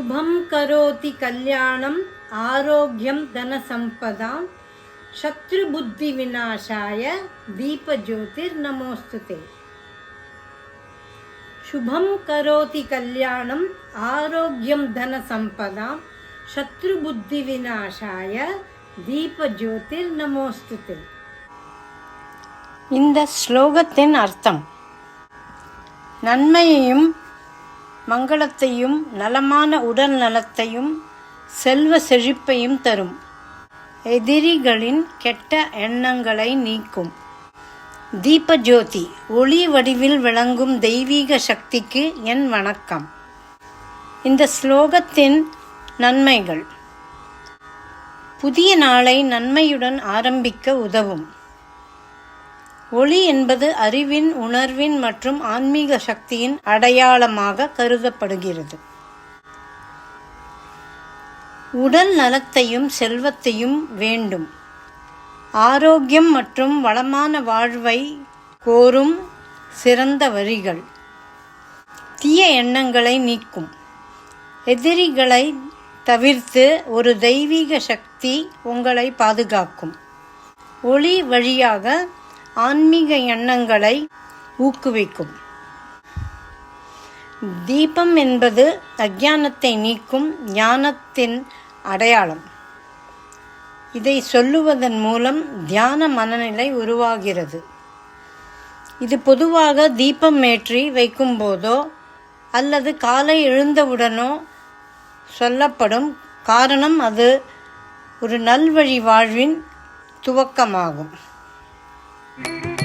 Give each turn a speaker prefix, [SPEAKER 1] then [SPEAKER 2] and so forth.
[SPEAKER 1] சுபம் கரோதி கல்யாணம் ஆரோக்கியம் தனசம்பதாம் சத்ருபுத்தி விநாசாய தீபஜோதிர் நமோஸ்துதே சுபம் கரோதி கல்யாணம் ஆரோக்கியம் தனசம்பதாம் சத்ருபுத்தி விநாசாய தீபஜோதிர் நமோஸ்துதே இந்த ஸ்லோகத்தின் அர்த்தம் நன்மையையும் மங்களத்தையும் நலமான உடல் நலத்தையும் செல்வ செழிப்பையும் தரும். எதிரிகளின் கெட்ட எண்ணங்களை நீக்கும். தீபஜோதி ஒளி வடிவில் விளங்கும் தெய்வீக சக்திக்கு என் வணக்கம். இந்த ஸ்லோகத்தின் நன்மைகள். புதிய நாளை நன்மையுடன் ஆரம்பிக்க உதவும். ஒளி என்பது அறிவின் உணர்வின் மற்றும் ஆன்மீக சக்தியின் அடையாளமாக கருதப்படுகிறது. உடல் நலத்தையும் செல்வத்தையும் வேண்டும். ஆரோக்கியம் மற்றும் வளமான வாழ்வை கோரும் சிறந்த வரிகள் தீய எண்ணங்களை நீக்கும். எதிரிகளை தவிர்த்து ஒரு தெய்வீக சக்தி உங்களை பாதுகாக்கும். ஒளி வழியாக ஆன்மீக எண்ணங்களை ஊக்குவிக்கும். தீபம் என்பது அஜானத்தை நீக்கும் ஞானத்தின் அடையாளம். இதை சொல்லுவதன் மூலம் தியான மனநிலை உருவாகிறது. இது பொதுவாக தீபம் ஏற்றி வைக்கும்போதோ அல்லது காலை எழுந்தவுடனோ சொல்லப்படும் காரணம் அது ஒரு நல்வழி வாழ்வின் துவக்கமாகும். Thank you.